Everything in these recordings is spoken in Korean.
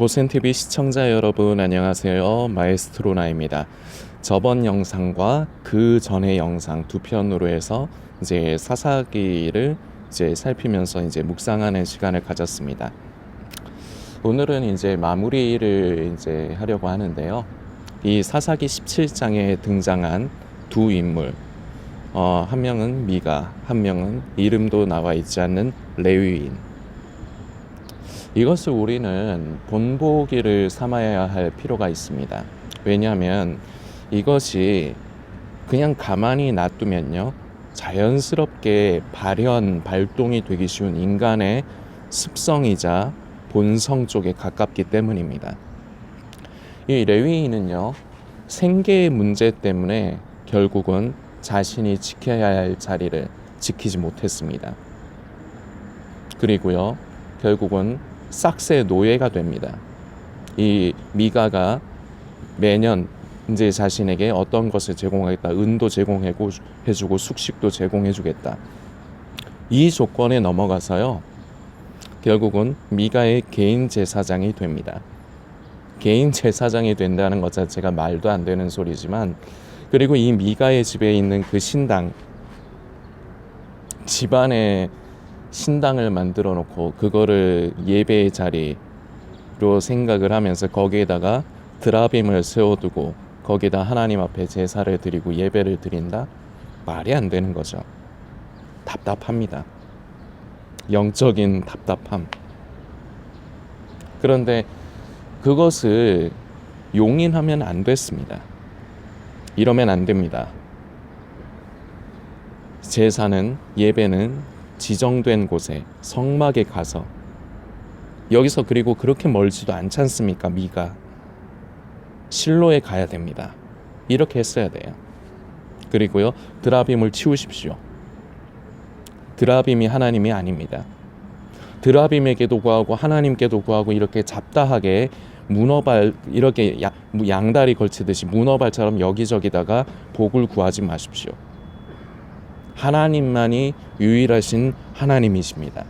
고센TV 시청자 여러분 안녕하세요. 마에스트로나입니다. 저번 영상과 그 전의 영상 두 편으로 해서 이제 사사기를 이제 살피면서 이제 묵상하는 시간을 가졌습니다. 오늘은 이제 마무리를 이제 하려고 하는데요. 이 사사기 17장에 등장한 두 인물, 어, 한 명은 미가, 한 명은 이름도 나와 있지 않는 레위인. 이것을 우리는 본보기를 삼아야 할 필요가 있습니다. 왜냐하면 이것이 그냥 가만히 놔두면요. 자연스럽게 발현, 발동이 되기 쉬운 인간의 습성이자 본성 쪽에 가깝기 때문입니다. 이 레위인은요, 생계의 문제 때문에 결국은 자신이 지켜야 할 자리를 지키지 못했습니다. 그리고요, 결국은 싹스의 노예가 됩니다. 이 미가가 매년 이제 자신에게 어떤 것을 제공하겠다. 은도 제공해주고 숙식도 제공해주겠다. 이 조건에 넘어가서요. 결국은 미가의 개인 제사장이 됩니다. 개인 제사장이 된다는 것 자체가 말도 안 되는 소리지만 그리고 이 미가의 집에 있는 그 신당 집안에 신당을 만들어 놓고 그거를 예배의 자리로 생각을 하면서 거기에다가 드라빔을 세워두고 거기다 하나님 앞에 제사를 드리고 예배를 드린다? 말이 안 되는 거죠. 답답합니다. 영적인 답답함. 그런데 그것을 용인하면 안 됐습니다. 이러면 안 됩니다. 제사는 예배는 지정된 곳에 성막에 가서 여기서 그리고 그렇게 멀지도 않지 않습니까? 미가 실로에 가야 됩니다. 이렇게 했어야 돼요. 그리고요 드라빔을 치우십시오. 드라빔이 하나님이 아닙니다. 드라빔에게도 구하고 하나님께도 구하고 이렇게 잡다하게 문어발 이렇게 야, 양다리 걸치듯이 문어발처럼 여기저기다가 복을 구하지 마십시오. 하나님만이 유일하신 하나님이십니다.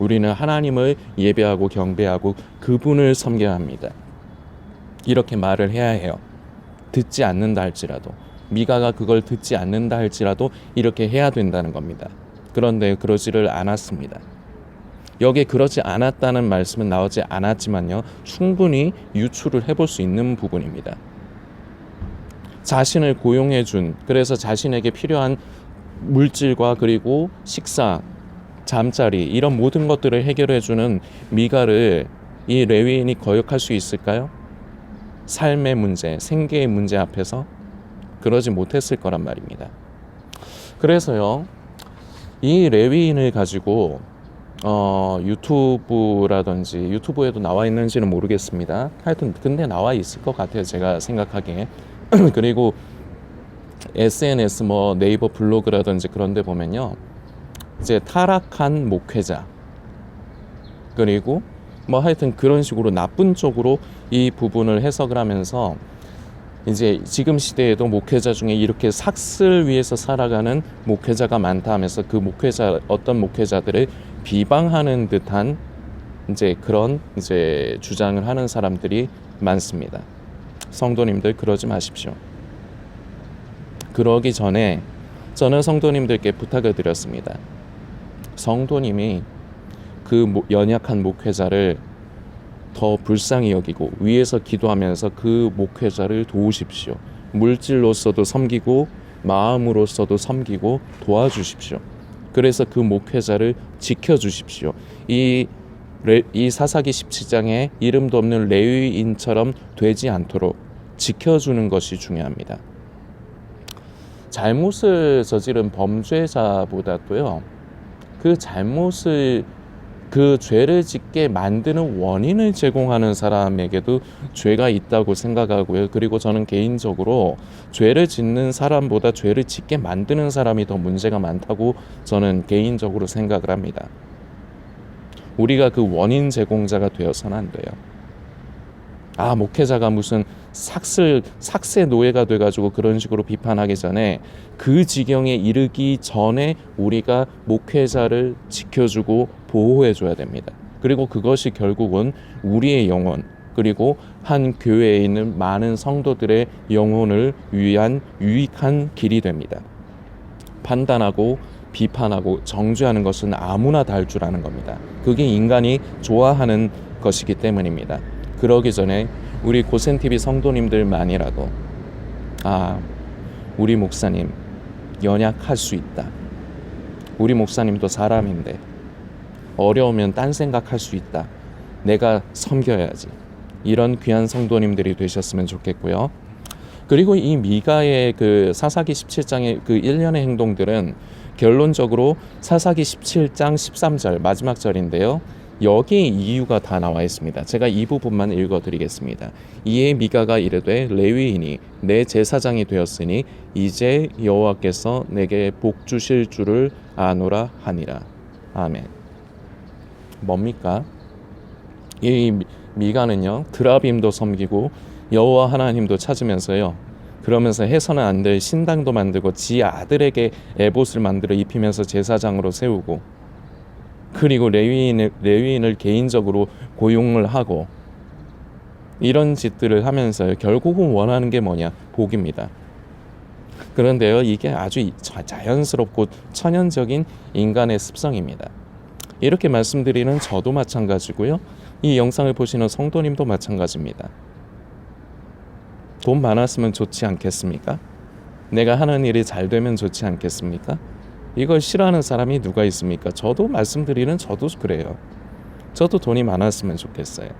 우리는 하나님을 예배하고 경배하고 그분을 섬겨야 합니다. 이렇게 말을 해야 해요. 듣지 않는다 할지라도 미가가 그걸 듣지 않는다 할지라도 이렇게 해야 된다는 겁니다. 그런데 그러지를 않았습니다. 여기에 그러지 않았다는 말씀은 나오지 않았지만요. 충분히 유추를 해볼 수 있는 부분입니다. 자신을 고용해 준 그래서 자신에게 필요한 물질과 그리고 식사, 잠자리 이런 모든 것들을 해결해 주는 미가를 이 레위인이 거역할 수 있을까요? 삶의 문제, 생계의 문제 앞에서 그러지 못했을 거란 말입니다. 그래서요. 이 레위인을 가지고 어, 유튜브라든지 유튜브에도 나와 있는지는 모르겠습니다. 하여튼 근데 나와 있을 것 같아요. 제가 생각하기에. 그리고 SNS 뭐 네이버 블로그라든지 그런 데 보면요. 이제 타락한 목회자 그리고 뭐 하여튼 그런 식으로 나쁜 쪽으로 이 부분을 해석을 하면서 이제 지금 시대에도 목회자 중에 이렇게 삭슬 위해서 살아가는 목회자가 많다 하면서 그 목회자 어떤 목회자들을 비방하는 듯한 이제 그런 이제 주장을 하는 사람들이 많습니다. 성도님들 그러지 마십시오. 그러기 전에 저는 성도님들께 부탁을 드렸습니다. 성도님이 그 연약한 목회자를 더 불쌍히 여기고 위에서 기도하면서 그 목회자를 도우십시오. 물질로서도 섬기고 마음으로서도 섬기고 도와주십시오. 그래서 그 목회자를 지켜주십시오. 이, 레, 이 사사기 17장에 이름도 없는 레위인처럼 되지 않도록 지켜주는 것이 중요합니다. 잘못을 저지른 범죄자보다도요, 그 잘못을 그 죄를 짓게 만드는 원인을 제공하는 사람에게도 죄가 있다고 생각하고요. 그리고 저는 개인적으로 죄를 짓는 사람보다 죄를 짓게 만드는 사람이 더 문제가 많다고 저는 개인적으로 생각을 합니다. 우리가 그 원인 제공자가 되어서는 안 돼요. 아, 목회자가 무슨 삭슬, 삭세 노예가 돼가지고 그런 식으로 비판하기 전에 그 지경에 이르기 전에 우리가 목회자를 지켜주고 보호해줘야 됩니다. 그리고 그것이 결국은 우리의 영혼 그리고 한 교회에 있는 많은 성도들의 영혼을 위한 유익한 길이 됩니다. 판단하고 비판하고 정죄하는 것은 아무나 다 할 줄 아는 겁니다. 그게 인간이 좋아하는 것이기 때문입니다. 그러기 전에 우리 고센 TV 성도님들만이라도 아 우리 목사님 연약할 수 있다. 우리 목사님도 사람인데 어려우면 딴 생각할 수 있다. 내가 섬겨야지. 이런 귀한 성도님들이 되셨으면 좋겠고요. 그리고 이 미가의 그 사사기 17장의 그 일련의 행동들은 결론적으로 사사기 17장 13절 마지막 절인데요. 여기에 이유가 다 나와 있습니다. 제가 이 부분만 읽어 드리겠습니다. 이에 미가가 이르되 레위인이 내 제사장이 되었으니 이제 여호와께서 내게 복 주실 줄을 아노라 하니라. 아멘. 뭡니까? 이 미- 미가는요 드라빔도 섬기고 여호와 하나님도 찾으면서요 그러면서 해서는 안 될 신당도 만들고 지 아들에게 에봇을 만들어 입히면서 제사장으로 세우고 그리고 레위인을 레위인을 개인적으로 고용을 하고 이런 짓들을 하면서 결국은 원하는 게 뭐냐 복입니다. 그런데요 이게 아주 자연스럽고 천연적인 인간의 습성입니다. 이렇게 말씀드리는 저도 마찬가지고요. 이 영상을 보시는 성도님도 마찬가지입니다. 돈 많았으면 좋지 않겠습니까? 내가 하는 일이 잘 되면 좋지 않겠습니까? 이걸 싫어하는 사람이 누가 있습니까? 저도 말씀드리는 저도 그래요. 저도 돈이 많았으면 좋겠어요.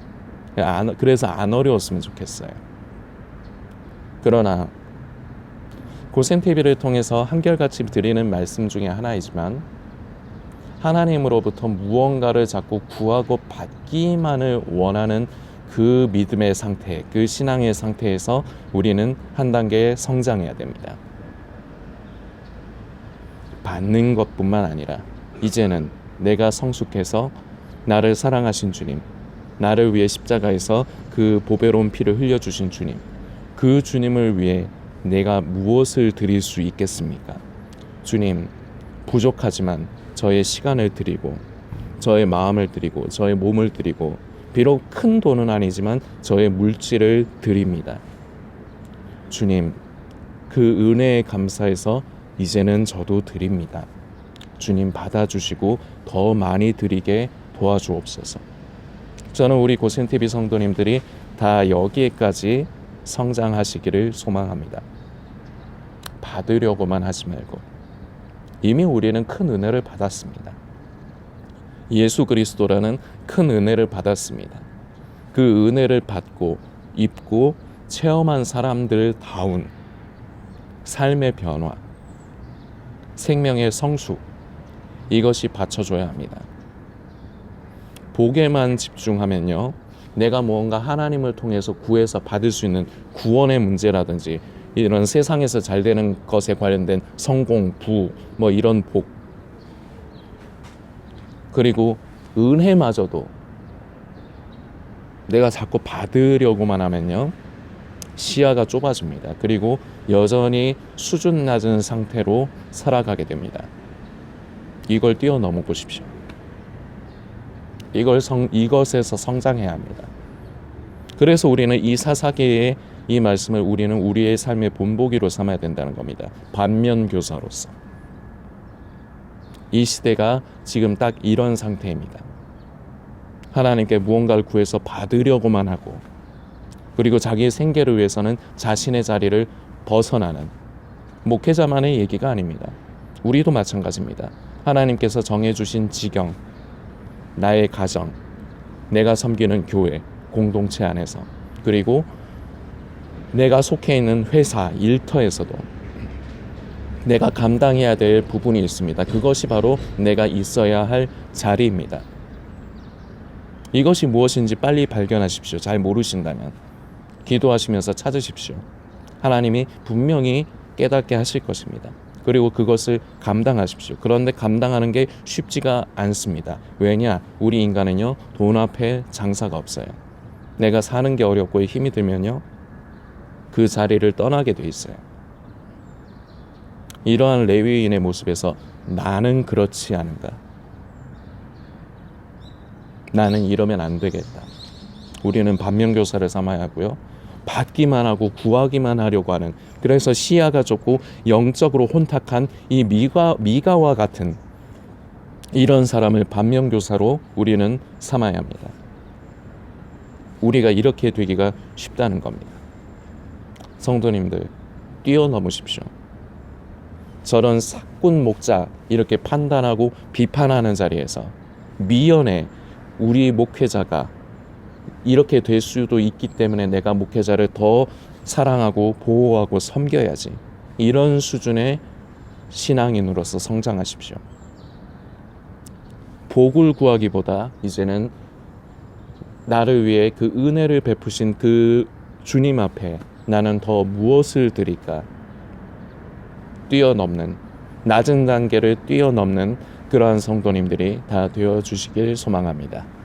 안, 그래서 안 어려웠으면 좋겠어요. 그러나 고센 TV를 통해서 한결같이 드리는 말씀 중에 하나이지만 하나님으로부터 무언가를 자꾸 구하고 받기만을 원하는 그 믿음의 상태, 그 신앙의 상태에서 우리는 한 단계 성장해야 됩니다. 받는 것뿐만 아니라 이제는 내가 성숙해서 나를 사랑하신 주님, 나를 위해 십자가에서 그 보배로운 피를 흘려주신 주님, 그 주님을 위해 내가 무엇을 드릴 수 있겠습니까? 주님, 부족하지만 저의 시간을 드리고, 저의 마음을 드리고, 저의 몸을 드리고, 비록 큰 돈은 아니지만 저의 물질을 드립니다. 주님, 그 은혜에 감사해서 이제는 저도 드립니다. 주님 받아주시고 더 많이 드리게 도와주옵소서. 저는 우리 고센 TV 성도님들이 다 여기에까지 성장하시기를 소망합니다. 받으려고만 하지 말고 이미 우리는 큰 은혜를 받았습니다. 예수 그리스도라는 큰 은혜를 받았습니다. 그 은혜를 받고 입고 체험한 사람들 다운 삶의 변화, 생명의 성숙 이것이 받쳐줘야 합니다. 복에만 집중하면요. 내가 무언가 하나님을 통해서 구해서 받을 수 있는 구원의 문제라든지 이런 세상에서 잘 되는 것에 관련된 성공, 부, 뭐 이런 복 그리고 은혜마저도 내가 자꾸 받으려고만 하면요. 시야가 좁아집니다. 그리고 여전히 수준 낮은 상태로 살아가게 됩니다. 이걸 뛰어넘어 보십시오. 이걸 성, 이것에서 성장해야 합니다. 그래서 우리는 이 사사기의 이 말씀을 우리는 우리의 삶의 본보기로 삼아야 된다는 겁니다. 반면 교사로서. 이 시대가 지금 딱 이런 상태입니다. 하나님께 무언가를 구해서 받으려고만 하고 그리고 자기의 생계를 위해서는 자신의 자리를 벗어나는 목회자만의 얘기가 아닙니다. 우리도 마찬가지입니다. 하나님께서 정해주신 지경, 나의 가정, 내가 섬기는 교회, 공동체 안에서 그리고 내가 속해 있는 회사, 일터에서도 내가 감당해야 될 부분이 있습니다. 그것이 바로 내가 있어야 할 자리입니다. 이것이 무엇인지 빨리 발견하십시오. 잘 모르신다면 기도하시면서 찾으십시오. 하나님이 분명히 깨닫게 하실 것입니다. 그리고 그것을 감당하십시오. 그런데 감당하는 게 쉽지가 않습니다. 왜냐? 우리 인간은요, 돈 앞에 장사가 없어요. 내가 사는 게 어렵고 힘이 들면요, 그 자리를 떠나게 돼 있어요. 이러한 레위인의 모습에서 나는 그렇지 않은가? 나는 이러면 안 되겠다. 우리는 반면교사를 삼아야 하고요. 받기만 하고 구하기만 하려고 하는 그래서 시야가 좁고 영적으로 혼탁한 이 미가 미가와 같은 이런 사람을 반면교사로 우리는 삼아야 합니다. 우리가 이렇게 되기가 쉽다는 겁니다. 성도님들 뛰어넘으십시오. 저런 사꾼 목자 이렇게 판단하고 비판하는 자리에서 미연에 우리 목회자가 이렇게 될 수도 있기 때문에 내가 목회자를 더 사랑하고 보호하고 섬겨야지. 이런 수준의 신앙인으로서 성장하십시오. 복을 구하기보다 이제는 나를 위해 그 은혜를 베푸신 그 주님 앞에 나는 더 무엇을 드릴까? 뛰어넘는 낮은 단계를 뛰어넘는 그러한 성도님들이 다 되어 주시길 소망합니다.